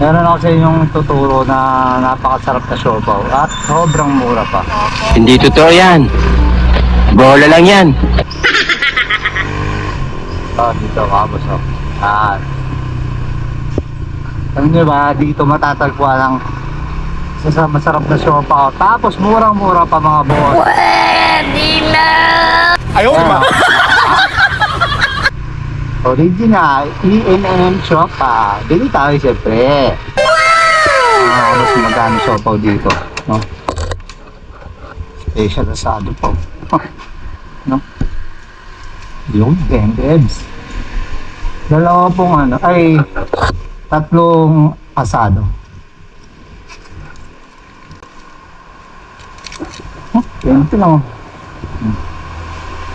Meron ako sa inyong tuturo na napakasarap na siopaw at sobrang mura pa. Hindi totoo yan. Bola lang yan. Ah, dito kabos oh. Ah. Alam niyo ba, dito matatagpuan ang sa masarap na siopaw. Tapos murang-mura pa mga boss. Ayaw, Ah. Original, E&M shop pa. Bili tayo siyempre. Ah, mas magkano siopaw dito, no? Special asado po. no? Yung bembebs. Dalawa pong ano, ay tatlong asado. Huh, ganito lang. oh. Hmm.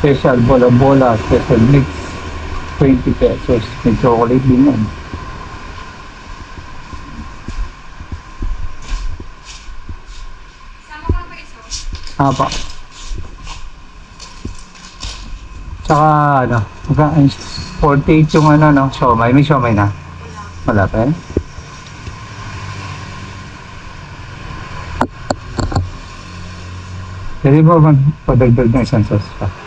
Special bola-bola, special mix. 20 pesos. May chocolate din yan. Apa. Tsaka ano, magka 48 yung ano, no, siomay. May siomay na. Wala pa yan? Pwede ba magpadagdag ng isang sauce pa?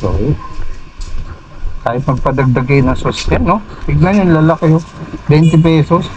So, kahit magpadagdag kayo ng sauce yan, no? Tignan yung lalaki, oh. 20 pesos.